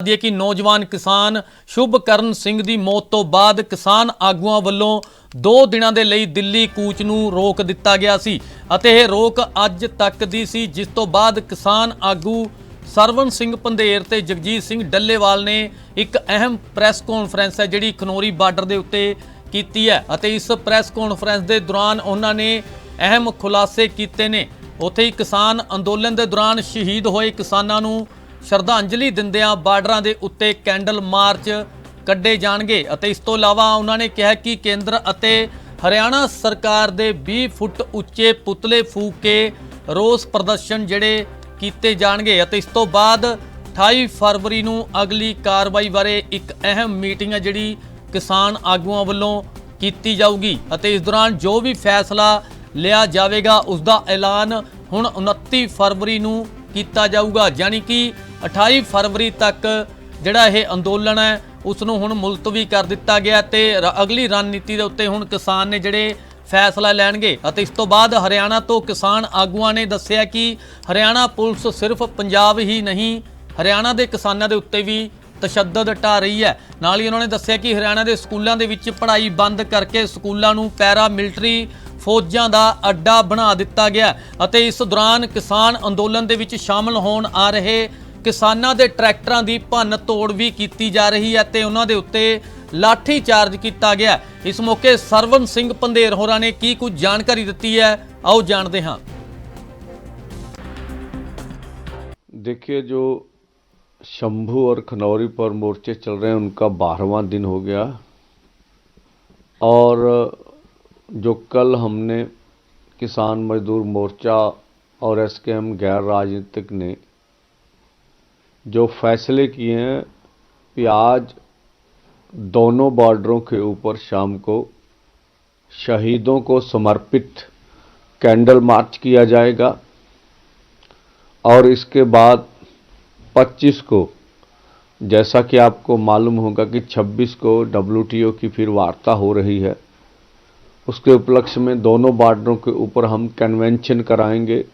ਦੀ ਕਿ ਨੌਜਵਾਨ ਕਿਸਾਨ ਸ਼ੁਭਕਰਨ ਸਿੰਘ ਦੀ ਮੌਤ ਤੋਂ ਬਾਅਦ ਕਿਸਾਨ ਆਗੂਆਂ ਵੱਲੋਂ 2 ਦਿਨਾਂ ਦੇ ਲਈ ਦਿੱਲੀ ਕੂਚ ਨੂੰ ਰੋਕ ਦਿੱਤਾ ਗਿਆ ਸੀ ਅਤੇ ਇਹ ਰੋਕ ਅੱਜ ਤੱਕ ਦੀ ਸੀ, ਜਿਸ ਤੋਂ ਬਾਅਦ ਕਿਸਾਨ ਆਗੂ ਸਰਵਨ ਸਿੰਘ ਪੰਧੇਰ ਤੇ ਜਗਜੀਤ ਸਿੰਘ ਡੱਲੇਵਾਲ ਨੇ ਇੱਕ ਅਹਿਮ ਪ੍ਰੈਸ ਕਾਨਫਰੰਸ ਹੈ, ਜਿਹੜੀ ਖਨੋਰੀ ਬਾਰਡਰ ਦੇ ਉੱਤੇ ਕੀਤੀ ਹੈ ਅਤੇ ਇਸ ਪ੍ਰੈਸ ਕਾਨਫਰੰਸ ਦੇ ਦੌਰਾਨ ਉਹਨਾਂ ਨੇ ਅਹਿਮ ਖੁਲਾਸੇ ਕੀਤੇ ਨੇ। ਉੱਥੇ ਹੀ ਕਿਸਾਨ ਅੰਦੋਲਨ ਦੇ ਦੌਰਾਨ ਸ਼ਹੀਦ ਹੋਏ ਕਿਸਾਨਾਂ ਨੂੰ ਸ਼ਰਧਾਂਜਲੀ ਦਿੰਦਿਆਂ ਬਾਰਡਰਾਂ ਦੇ ਉੱਤੇ ਕੈਂਡਲ ਮਾਰਚ ਕੱਢੇ ਜਾਣਗੇ ਅਤੇ ਇਸ ਤੋਂ ਇਲਾਵਾ ਉਹਨਾਂ ਨੇ ਕਿਹਾ ਕਿ ਕੇਂਦਰ ਅਤੇ ਹਰਿਆਣਾ ਸਰਕਾਰ ਦੇ 20 ਫੁੱਟ ਉੱਚੇ ਪੁਤਲੇ ਫੂਕ ਕੇ ਰੋਸ ਪ੍ਰਦਰਸ਼ਨ ਜਿਹੜੇ ਕੀਤੇ ਜਾਣਗੇ ਅਤੇ ਇਸ ਤੋਂ ਬਾਅਦ 28 ਫਰਵਰੀ ਨੂੰ ਅਗਲੀ ਕਾਰਵਾਈ ਬਾਰੇ ਇੱਕ ਅਹਿਮ ਮੀਟਿੰਗ ਹੈ ਜਿਹੜੀ ਕਿਸਾਨ ਆਗੂਆਂ ਵੱਲੋਂ ਕੀਤੀ ਜਾਊਗੀ ਅਤੇ ਇਸ ਦੌਰਾਨ ਜੋ ਵੀ ਫੈਸਲਾ ਲਿਆ ਜਾਵੇਗਾ ਉਸ ਦਾ ਐਲਾਨ ਹੁਣ 29 ਫਰਵਰੀ ਨੂੰ ਕੀਤਾ ਜਾਊਗਾ। ਯਾਨੀ ਕਿ 28 ਫਰਵਰੀ ਤੱਕ ਜਿਹੜਾ ਇਹ ਅੰਦੋਲਨ ਹੈ ਉਸ ਨੂੰ ਹੁਣ ਮੁਲਤਵੀ ਕਰ ਦਿੱਤਾ ਗਿਆ ਤੇ ਰ- ਅਗਲੀ ਰਣਨੀਤੀ ਦੇ ਉੱਤੇ ਹੁਣ ਕਿਸਾਨ ਨੇ ਜਿਹੜੇ ਫੈਸਲਾ ਲੈਣਗੇ ਅਤੇ ਇਸ ਤੋਂ ਬਾਅਦ ਹਰਿਆਣਾ ਤੋਂ ਕਿਸਾਨ ਆਗੂਆਂ ਨੇ ਦੱਸਿਆ ਕਿ ਹਰਿਆਣਾ ਪੁਲਿਸ ਸਿਰਫ ਪੰਜਾਬ ਹੀ ਨਹੀਂ, ਹਰਿਆਣਾ ਦੇ ਕਿਸਾਨਾਂ ਦੇ ਉੱਤੇ ਵੀ ਤਸ਼ੱਦਦ ਢਾ ਰਹੀ ਹੈ। ਨਾਲ ਹੀ ਉਹਨਾਂ ਨੇ ਦੱਸਿਆ ਕਿ ਹਰਿਆਣਾ ਦੇ ਸਕੂਲਾਂ ਦੇ ਵਿੱਚ ਪੜ੍ਹਾਈ ਬੰਦ ਕਰਕੇ ਸਕੂਲਾਂ ਨੂੰ ਪੈਰਾ ਮਿਲਟਰੀ ਫੌਜਾਂ ਦਾ ਅੱਡਾ ਬਣਾ ਦਿੱਤਾ ਗਿਆ ਅਤੇ ਇਸ ਦੌਰਾਨ ਕਿਸਾਨ ਅੰਦੋਲਨ ਦੇ ਵਿੱਚ ਸ਼ਾਮਲ ਹੋਣ ਆ ਰਹੇ ਕਿਸਾਨਾਂ ਦੇ ਟਰੈਕਟਰਾਂ ਦੀ ਭੰਨ ਤੋੜ ਵੀ ਕੀਤੀ ਜਾ ਰਹੀ ਹੈ ਤੇ ਉਹਨਾਂ ਦੇ ਉੱਤੇ ਲਾਠੀ ਚਾਰਜ ਕੀਤਾ ਗਿਆ ਇਸ ਮੌਕੇ ਸਰਵਨ ਸਿੰਘ ਪੰਧੇਰ ਹੋਰਾਂ ਨੇ ਕੀ ਕੁਝ ਜਾਣਕਾਰੀ ਦਿੱਤੀ ਹੈ ਆਓ ਜਾਣਦੇ ਹਾਂ देखिए जो शंभू और खनौरी पर मोर्चे चल रहे हैं उनका बारहवां दिन हो गया और जो कल हमने किसान मजदूर मोर्चा और एस के एम गैर राजनीतिक ने जो फैसले किए हैं आज दोनों बॉर्डरों के ऊपर शाम को शहीदों को समर्पित कैंडल मार्च किया जाएगा और इसके बाद 25 को, जैसा कि आपको मालूम होगा कि 26 को डब्ल्यूटीओ की फिर वार्ता हो रही है। उसके उपलक्ष्य में दोनों बॉर्डरों के ऊपर हम कन्वेंशन कराएँगे।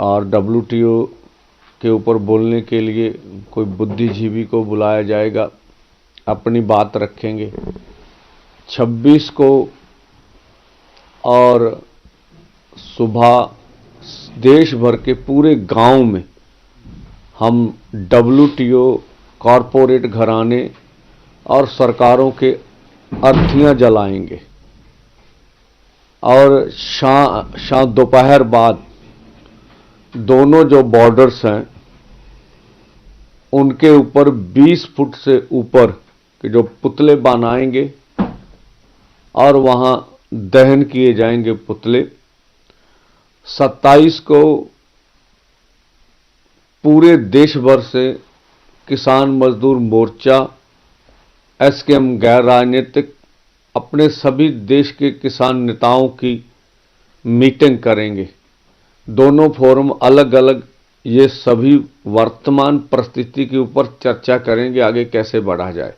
और डब्ल्यूटीओ के ऊपर बोलने के लिए कोई बुद्धिजीवी को बुलाया जाएगा। अपनी बात रखेंगे। 26 को और सुबह देश भर के पूरे गाँव में हम डब्ल्यूटीओ कॉरपोरेट घराने और सरकारों के अर्थियाँ जलाएँगे। और शाम शाम दोपहर बाद दोनों जो बॉर्डर्स हैं, उनके ऊपर 20 फुट से ऊपर के जो पुतले बनाएँगे और वहाँ दहन किए जाएँगे पुतले 27 को पूरे देश भर से किसान मजदूर मोर्चा, एसकेएम गैर राजनीतिक अपने सभी देश के किसान नेताओं की मीटिंग करेंगे। दोनों फोरम अलग अलग ये सभी वर्तमान परिस्थिति के ऊपर चर्चा करेंगे आगे कैसे बढ़ा जाए।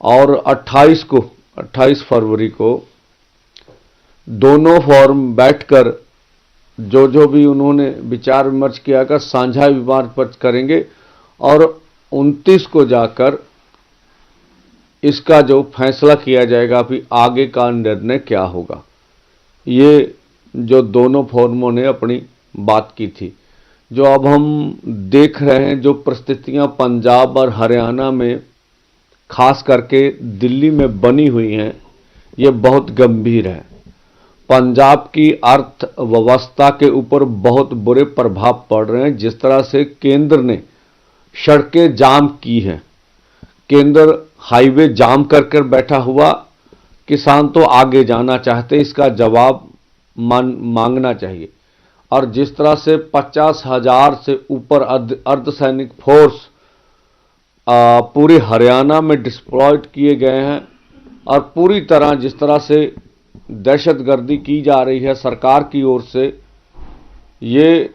और 28 को 28 फरवरी को दोनों फोरम बैठकर जो जो भी उन्होंने विचार विमर्श किया का साझा विमर्श करेंगे और 29 को जाकर इसका जो फैसला किया जाएगा कि आगे का निर्णय क्या होगा? ये जो दोनों फोरमों ने अपनी बात की थी, जो अब हम देख रहे हैं, जो परिस्थितियाँ पंजाब और हरियाणा में खास करके दिल्ली में बनी हुई हैं, ये बहुत गंभीर है। पंजाब की अर्थव्यवस्था के ऊपर बहुत बुरे प्रभाव पड़ रहे हैं, जिस तरह से केंद्र ने सड़कें जाम की हैं। केंद्र हाईवे जाम कर कर बैठा हुआ किसान तो आगे जाना चाहते इसका जवाब मान, मांगना चाहिए। और जिस तरह से पचास हज़ार से ऊपर अर्ध, अर्धसैनिक फोर्स पूरे हरियाणा में डिस्प्लॉयड किए गए हैं, और पूरी तरह जिस तरह से दहशतगर्दी की जा रही है सरकार की ओर से, ये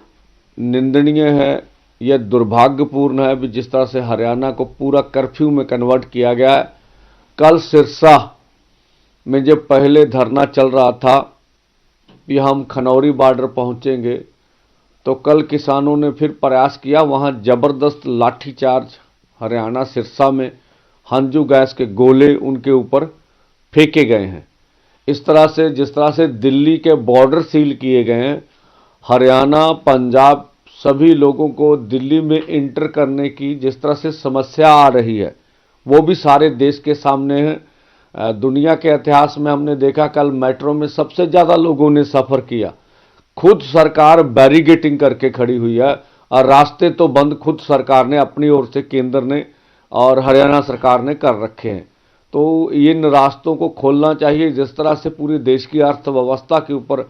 निंदनीय है। यह दुर्भाग्यपूर्ण है भी जिस तरह से हरियाणा को पूरा कर्फ्यू में कन्वर्ट किया गया है। कल सिरसा में जब पहले धरना चल रहा था, कि हम खनौरी बॉर्डर पहुँचेंगे तो कल किसानों ने फिर प्रयास किया, वहाँ ज़बरदस्त लाठीचार्ज हरियाणा सिरसा में हंजू गैस के गोले उनके ऊपर फेंके गए हैं। इस तरह से, जिस तरह से दिल्ली के बॉर्डर सील किए गए हैं, हरियाणा, पंजाब सभी लोगों को दिल्ली में इंटर करने की जिस तरह से समस्या आ रही है, वो भी सारे देश के सामने है। दुनिया के इतिहास में हमने देखा, कल मेट्रो में सबसे ज़्यादा लोगों ने सफ़र किया। खुद सरकार बैरिगेटिंग करके खड़ी हुई है और रास्ते तो बंद खुद सरकार ने, अपनी ओर से केंद्र ने और हरियाणा सरकार ने कर रखे हैं। तो इन रास्तों को खोलना चाहिए, जिस तरह से पूरे देश की अर्थव्यवस्था के ऊपर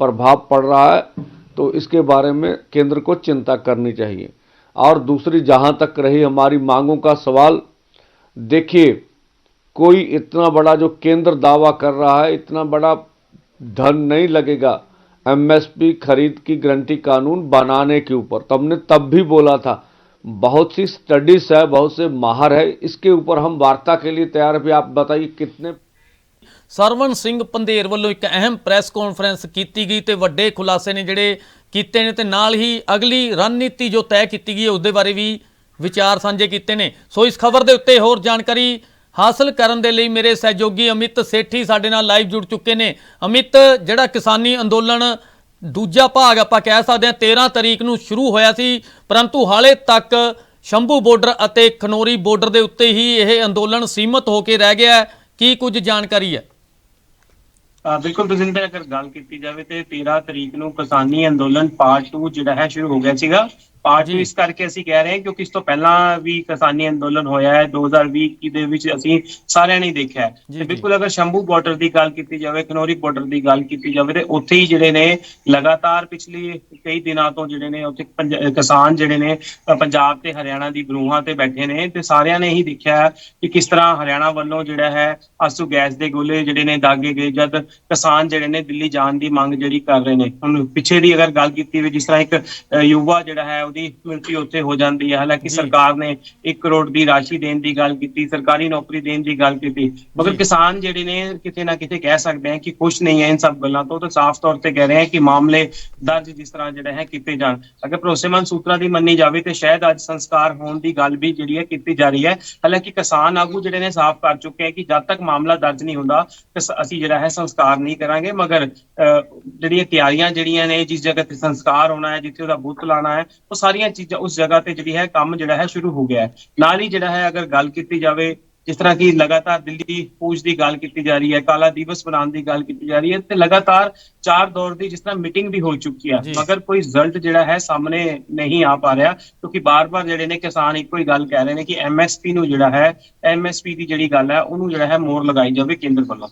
प्रभाव पड़ रहा है। तो इसके बारे में केंद्र को चिंता करनी चाहिए। और दूसरी, जहाँ तक रही हमारी मांगों का सवाल, देखिए, कोई इतना बड़ा जो केंद्र दावा कर रहा है, इतना बड़ा धन नहीं लगेगा एमएसपी खरीद की गारंटी कानून बनाने के ऊपर। तो हमने तब भी बोला था, बहुत सी स्टडीज़ है, बहुत से माहर है, इसके ऊपर हम वार्ता के लिए तैयार भी आप बताइए, कितने ਸਰਵਨ ਸਿੰਘ ਪੰਧੇਰ ਵੱਲੋਂ ਇੱਕ ਅਹਿਮ ਪ੍ਰੈਸ ਕਾਨਫਰੰਸ ਕੀਤੀ ਗਈ ਤੇ ਵੱਡੇ ਖੁਲਾਸੇ ਨੇ ਜਿਹੜੇ ਕੀਤੇ ਨੇ ਤੇ ਨਾਲ ਹੀ ਅਗਲੀ ਰਣਨੀਤੀ ਜੋ ਤੈਅ ਕੀਤੀ ਗਈ ਹੈ ਉਸ ਦੇ ਬਾਰੇ ਵੀ ਵਿਚਾਰ ਸਾਂਝੇ ਕੀਤੇ ਨੇ। ਸੋ ਇਸ ਖਬਰ ਦੇ ਉੱਤੇ ਹੋਰ ਜਾਣਕਾਰੀ ਹਾਸਲ ਕਰਨ ਦੇ ਲਈ ਮੇਰੇ ਸਹਿਯੋਗੀ ਅਮਿਤ ਸੇਠੀ ਸਾਡੇ ਨਾਲ ਲਾਈਵ ਜੁੜ ਚੁੱਕੇ ਨੇ। ਅਮਿਤ, ਜਿਹੜਾ ਕਿਸਾਨੀ ਅੰਦੋਲਨ ਦੂਜਾ ਭਾਗ ਆਪਾਂ ਕਹਿ ਸਕਦੇ ਹਾਂ 13 ਤਰੀਕ ਨੂੰ ਸ਼ੁਰੂ ਹੋਇਆ ਸੀ, ਪਰੰਤੂ ਹਾਲੇ ਤੱਕ ਸ਼ੰਭੂ ਬਾਰਡਰ ਅਤੇ ਖਨੋਰੀ ਬਾਰਡਰ ਦੇ ਉੱਤੇ ਹੀ ਇਹ ਅੰਦੋਲਨ ਸੀਮਤ ਹੋ ਕੇ ਰਹਿ ਗਿਆ ਕੀ ਕੁਝ ਜਾਣਕਾਰੀ ਹੈ? ਬਿਲਕੁਲ ਬਜਿੰਦਰ, ਅਗਰ ਗੱਲ ਕੀਤੀ ਜਾਵੇ ਤੇ 13 ਤਰੀਕ ਨੂੰ ਕਿਸਾਨੀ ਅੰਦੋਲਨ ਪਾਰਟ 2 ਜਿਹੜਾ ਹੈ ਸ਼ੁਰੂ ਹੋ ਗਿਆ ਸੀਗਾ। ਪਾਰਟ 2 ਜੀ। ਇਸ ਕਰਕੇ ਅਸੀਂ ਕਹਿ ਰਹੇ ਹਾਂ ਕਿਉਂਕਿ ਇਸ ਤੋਂ ਪਹਿਲਾਂ ਵੀ ਕਿਸਾਨੀ ਅੰਦੋਲਨ ਹੋਇਆ ਹੈ 2020 ਦੇ ਵਿੱਚ ਅਸੀਂ ਸਾਰਿਆਂ ਨੇ ਦੇਖਿਆ ਹੈ ਤੇ। ਬਿਲਕੁਲ ਅਗਰ ਸ਼ੰਭੂ ਬਾਰਡਰ ਦੀ ਗੱਲ ਕੀਤੀ ਜਾਵੇ ਖਨੌਰੀ ਬਾਰਡਰ ਦੀ ਗੱਲ ਕੀਤੀ ਜਾਵੇ ਤੇ ਉੱਥੇ ਹੀ ਜਿਹੜੇ ਨੇ ਲਗਾਤਾਰ ਪਿਛਲੀ ਕਈ ਦਿਨਾਂ ਤੋਂ ਜਿਹੜੇ ਨੇ ਉੱਥੇ ਕਿਸਾਨ ਜਿਹੜੇ ਨੇ ਪੰਜਾਬ ਤੇ ਹਰਿਆਣਾ ਦੀ ਬਰੂਹਾਂ ਤੇ ਬੈਠੇ ਨੇ ਤੇ ਸਾਰਿਆਂ ਨੇ ਹੀ ਦੇਖਿਆ ਹੈ ਕਿ ਕਿਸ ਤਰ੍ਹਾਂ ਹਰਿਆਣਾ ਵੱਲੋਂ ਜਿਹੜਾ ਹੈ ਆਸੂ ਗੈਸ ਦੇ ਗੋਲੇ ਜਿਹੜੇ ਨੇ ਦਾਗੇ ਗਏ ਜਦ ਕਿਸਾਨ ਜਿਹੜੇ ਨੇ ਦਿੱਲੀ ਜਾਣ ਦੀ ਮੰਗ ਜਿਹੜੀ ਕਰ ਰਹੇ ਨੇ ਹੁਣ ਪਿੱਛੇ ਦੀ ਅਗਰ ਗੱਲ ਕੀਤੀ ਵੀ ਜਿਸ ਤਰ੍ਹਾਂ ਇੱਕ ਯੁਵਾ ਜਿਹੜਾ ਹੈ ਉਹਦੀ ਮ੍ਰਿਤੂ ਉੱਥੇ ਹੋ ਜਾਂਦੀ ਹੈ। ਹਾਲਾਂਕਿ। ਸਰਕਾਰ ਨੇ 1 ਕਰੋੜ ਦੀ ਰਾਸ਼ੀ ਦੇਣ ਦੀ ਗੱਲ ਕੀਤੀ ਸਰਕਾਰੀ ਨੌਕਰੀ ਦੇਣ ਦੀ ਗੱਲ ਕੀਤੀ। ਮਗਰ। ਕਿਸਾਨ ਜਿਹੜੇ ਨੇ ਕਿਤੇ ਨਾ ਕਿਤੇ ਕਹਿ ਸਕਦੇ ਆ ਕਿ ਖੁਸ਼ ਨਹੀਂ ਹੈ ਇਨ ਸਭ ਗੱਲਾਂ ਤੋਂ ਤਾਂ ਸਾਫ਼ ਤੌਰ ਤੇ ਕਹਿ ਰਹੇ ਆ ਕਿ ਮਾਮਲੇ ਦਰਜ ਜਿਸ ਤਰ੍ਹਾਂ ਜਿਹੜਾ ਹੈ ਕੀਤੇ ਜਾਣ। ਅਗਰ ਭਰੋਸੇਮੰਦ ਸੂਤਰਾਂ ਦੀ ਮੰਨੀ ਜਾਵੇ ਤੇ ਸ਼ਾਇਦ ਅੱਜ ਸੰਸਕਾਰ ਹੋਣ ਦੀ ਗੱਲ ਵੀ ਜਿਹੜੀ ਹੈ ਕੀਤੀ ਜਾ ਰਹੀ ਹੈ। ਹਾਲਾਂਕਿ ਕਿਸਾਨ ਆਗੂ ਜਿਹੜੇ ਨੇ ਸਾਫ਼ ਕਰ ਚੁੱਕੇ ਹੈ ਕਿ ਜਦ ਤੱਕ ਮਾਮਲਾ ਦਰਜ ਨਹੀਂ ਹੁੰਦਾ ਅਸੀਂ ਜਿਹੜਾ ਹੈ ਸੰਸਕਾਰ ਨਹੀਂ ਕਰਾਂਗੇ। ਮਗਰ ਜਿਹੜੀਆਂ ਤਿਆਰੀਆਂ ਜਿਹੜੀਆਂ ਨੇ ਜਿਸ ਜਗ੍ਹਾ ਤੇ ਸੰਸਕਾਰ ਹੋਣਾ ਹੈ ਜਿੱਥੇ ਉਹਦਾ ਬੁੱਤ ਲਾਣਾ ਹੈ ਉਹ ਸਾਰੀਆਂ ਚੀਜ਼ਾਂ ਉਸ ਜਗ੍ਹਾ ਤੇ ਜਿਹੜੀ ਹੈ ਕੰਮ ਜਿਹੜਾ ਹੈ ਸ਼ੁਰੂ ਹੋ ਗਿਆ ਹੈ। ਨਾਲ ਹੀ ਜਿਹੜਾ ਹੈ ਅਗਰ ਗੱਲ ਕੀਤੀ ਜਾਵੇ ਜਿਸ ਤਰ੍ਹਾਂ ਕਿ ਲਗਾਤਾਰ ਦਿੱਲੀ ਪੂਜ ਦੀ ਗੱਲ ਕੀਤੀ ਜਾ ਰਹੀ ਹੈ ਕਾਲਾ ਦਿਵਸ ਮਨਾਉਣ ਦੀ ਗੱਲ ਕੀਤੀ ਜਾ ਰਹੀ ਹੈ ਤੇ ਲਗਾਤਾਰ ਚਾਰ ਦੌਰ ਦੀ ਜਿਸ ਤਰ੍ਹਾਂ ਮੀਟਿੰਗ ਵੀ ਹੋ ਚੁੱਕੀ ਹੈ। ਮਗਰ ਕੋਈ ਰਿਜ਼ਲਟ ਜਿਹੜਾ ਹੈ ਸਾਹਮਣੇ ਨਹੀਂ ਆ ਪਾ ਰਿਹਾ ਕਿਉਂਕਿ ਬਾਰ-ਬਾਰ ਜਿਹੜੇ ਨੇ ਕਿਸਾਨ ਇੱਕੋ ਹੀ ਗੱਲ ਕਹਿ ਰਹੇ ਨੇ ਕਿ ਐਮਐਸਪੀ ਨੂੰ ਜਿਹੜਾ ਹੈ ਐਮਐਸਪੀ ਦੀ ਜਿਹੜੀ ਗੱਲ ਹੈ ਉਹਨੂੰ ਜਿਹੜਾ ਹੈ ਮੋਹਰ ਲਗਾਈ ਜਾਵੇ ਕੇਂਦਰ ਵੱਲੋਂ।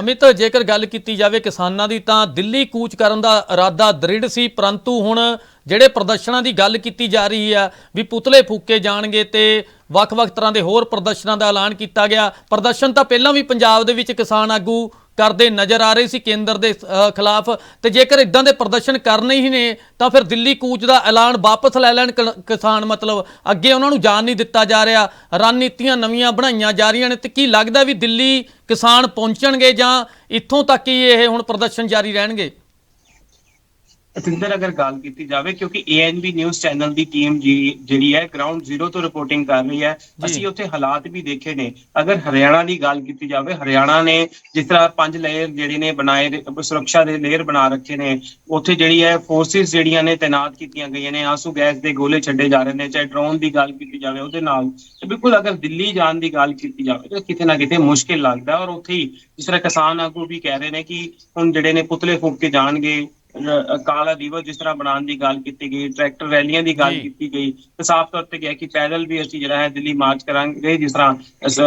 ਅਮਿਤ ਜੇਕਰ ਗੱਲ ਕੀਤੀ ਜਾਵੇ ਕਿਸਾਨਾਂ ਦੀ ਤਾਂ ਦਿੱਲੀ ਕੂਚ ਕਰਨ ਦਾ ਇਰਾਦਾ ਦ੍ਰਿੜ ਸੀ ਪਰੰਤੂ ਹੁਣ ਜਿਹੜੇ ਪ੍ਰਦਰਸ਼ਨਾਂ ਦੀ ਗੱਲ ਕੀਤੀ ਜਾ ਰਹੀ ਆ ਵੀ ਪੁਤਲੇ ਫੂਕੇ ਜਾਣਗੇ ਤੇ ਵੱਖ-ਵੱਖ ਤਰ੍ਹਾਂ ਦੇ ਹੋਰ ਪ੍ਰਦਰਸ਼ਨਾਂ ਦਾ ਐਲਾਨ ਕੀਤਾ ਗਿਆ। ਪ੍ਰਦਰਸ਼ਨ ਤਾਂ ਪਹਿਲਾਂ ਵੀ ਪੰਜਾਬ ਦੇ ਵਿੱਚ ਕਿਸਾਨ ਆਗੂ ਕਰਦੇ ਨਜ਼ਰ ਆ ਰਹੇ ਸੀ ਕੇਂਦਰ ਦੇ ਖਿਲਾਫ ਤੇ ਜੇਕਰ ਇਦਾਂ ਦੇ ਪ੍ਰਦਰਸ਼ਨ ਕਰਨੇ ਹੀ ਨੇ ਤਾਂ ਫਿਰ ਦਿੱਲੀ ਕੂਚ ਦਾ ਐਲਾਨ ਵਾਪਸ ਲੈ ਲੈਣ ਕ- ਕਿਸਾਨ ਮਤਲਬ ਅੱਗੇ ਉਹਨਾਂ ਨੂੰ ਜਾਣ ਨਹੀਂ ਦਿੱਤਾ ਜਾ ਰਿਹਾ। ਰਣਨੀਤੀਆਂ ਨਵੀਆਂ ਬਣਾਈਆਂ ਜਾ ਰਹੀਆਂ ਨੇ ਤੇ ਕੀ ਲੱਗਦਾ ਵੀ ਦਿੱਲੀ ਕਿਸਾਨ ਪਹੁੰਚਣਗੇ ਜਾਂ ਇੱਥੋਂ ਤੱਕ ਹੀ ਇਹ ਹੁਣ ਪ੍ਰਦਰਸ਼ਨ ਜਾਰੀ ਰਹਿਣਗੇ? ਅਤਿੰਦਰ ਅਗਰ ਗੱਲ ਕੀਤੀ ਜਾਵੇ ਕਿਉਂਕਿ ਏਐਨਬੀ ਨਿਊਜ਼ ਚੈਨਲ ਦੀ ਟੀਮ ਜੀ ਜਿਹੜੀ ਹੈ ਗਰਾਊਂਡ ਜ਼ੀਰੋ ਤੋਂ ਰਿਪੋਰਟਿੰਗ ਕਰ ਰਹੀ ਹੈ। ਅਸੀਂ ਉੱਥੇ ਹਾਲਾਤ ਵੀ ਦੇਖੇ ਨੇ। ਅਗਰ ਹਰਿਆਣਾ ਦੀ ਗੱਲ ਕੀਤੀ ਜਾਵੇ ਹਰਿਆਣਾ ਨੇ ਜਿਸ ਤਰ੍ਹਾਂ ਪੰਜ ਲੇਅਰ ਜਿਹੜੇ ਨੇ ਬਣਾਏ ਸੁਰੱਖਿਆ ਦੇ ਲੇਅਰ ਬਣਾ ਰੱਖੇ ਨੇ ਉੱਥੇ ਜਿਹੜੀ ਹੈ ਫੋਰਸਿਸ ਜਿਹੜੀਆਂ ਨੇ ਤਾਇਨਾਤ ਕੀਤੀਆਂ ਗਈਆਂ ਨੇ ਆਂਸੂ ਗੈਸ ਦੇ ਗੋਲੇ ਛੱਡੇ ਜਾ ਰਹੇ ਨੇ ਚਾਹੇ ਡਰੋਨ ਦੀ ਗੱਲ ਕੀਤੀ ਜਾਵੇ ਉਹਦੇ ਨਾਲ। ਤੇ ਬਿਲਕੁਲ ਅਗਰ ਦਿੱਲੀ ਜਾਣ ਦੀ ਗੱਲ ਕੀਤੀ ਜਾਵੇ ਤਾਂ ਕਿਤੇ ਨਾ ਕਿਤੇ ਮੁਸ਼ਕਿਲ ਲੱਗਦਾ ਔਰ ਉੱਥੇ ਹੀ ਜਿਸ ਤਰ੍ਹਾਂ ਕਿਸਾਨ ਆਗੂ ਵੀ ਕਹਿ ਰਹੇ ਨੇ ਕਿ ਹੁਣ ਜਿਹੜੇ ਨੇ ਪੁਤਲੇ ਫੂਕ ਕੇ ਜਾਣਗੇ ਕਾਲਾ ਦਿਵਸ ਜਿਸ ਤਰ੍ਹਾਂ ਬਣਾਉਣ ਦੀ ਗੱਲ ਕੀਤੀ ਗਈ ਟਰੈਕਟਰ ਰੈਲੀਆਂ ਦੀ ਗੱਲ। ਕੀਤੀ ਗਈ ਤੇ ਸਾਫ਼ ਤੌਰ ਤੇ ਕਿਹਾ ਕਿ ਪੈਦਲ ਵੀ ਅਸੀਂ ਜਿਹੜਾ ਹੈ ਦਿੱਲੀ ਮਾਰਚ ਕਰਾਂਗੇ ਜਿਸ ਤਰ੍ਹਾਂ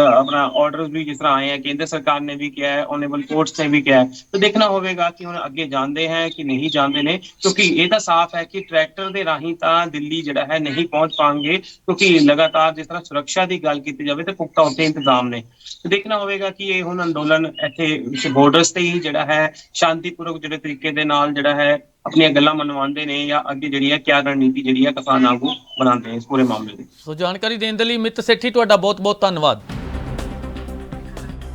ਆਪਣਾ ਆਰਡਰਸ ਵੀ ਜਿਸ ਤਰ੍ਹਾਂ ਆਏ ਹੈ ਕੇਂਦਰ ਸਰਕਾਰ ਨੇ ਵੀ ਕਿਹਾ ਹੈ ਓਨੇਬਲ ਕੋਰਟਸ ਨੇ ਵੀ ਕਿਹਾ ਹੈ ਤਾਂ ਦੇਖਣਾ ਹੋਵੇਗਾ ਕਿ ਹੁਣ ਅੱਗੇ ਜਾਂਦੇ ਹੈ ਕਿ ਨਹੀਂ ਜਾਂਦੇ ਨੇ ਕਿਉਂਕਿ ਇਹ ਤਾਂ ਸਾਫ਼ ਹੈ ਕਿ ਟਰੈਕਟਰ ਦੇ ਰਾਹੀਂ ਤਾਂ ਦਿੱਲੀ ਜਿਹੜਾ ਹੈ ਨਹੀਂ ਪਹੁੰਚ ਪਾਣਗੇ ਕਿਉਂਕਿ ਲਗਾਤਾਰ ਜਿਸ ਤਰ੍ਹਾਂ ਸੁਰੱਖਿਆ ਦੀ ਗੱਲ ਕੀਤੀ ਜਾਵੇ ਤੇ ਪੁਖਤਾ ਉੱਤੇ ਇੰਤਜ਼ਾਮ ਨੇ ਤੇ ਦੇਖਣਾ ਹੋਵੇਗਾ ਕਿ ਇਹ ਹੁਣ ਅੰਦੋਲਨ ਇੱਥੇ ਬਾਰਡਰਸ ਤੇ ਹੀ ਜਿਹੜਾ ਹੈ ਸ਼ਾਂਤੀਪੂਰਵਕ ਜਿਹੜੇ ਤਰੀਕੇ ਦੇ ਨਾਲ ਜਿਹੜਾ ਹੈ, ਆਪਣੀਆਂ ਗੱਲਾਂ ਮਨਵਾਉਂਦੇ ਨੇ ਜਾਂ ਅੱਗੇ ਜਿਹੜੀ ਹੈ ਕਿਆ ਰਣਨੀਤੀ ਜਿਹੜੀ ਹੈ ਕਿਸਾਨ ਆਗੂ ਬਣਾਉਂਦੇ ਨੇ ਇਸ ਪੂਰੇ ਮਾਮਲੇ ਦੀ ਸੋ ਜਾਣਕਾਰੀ ਦੇਣ ਦੇ ਲਈ ਮਿੱਤ ਸੇਠੀ, ਤੁਹਾਡਾ ਬਹੁਤ-ਬਹੁਤ ਧੰਨਵਾਦ।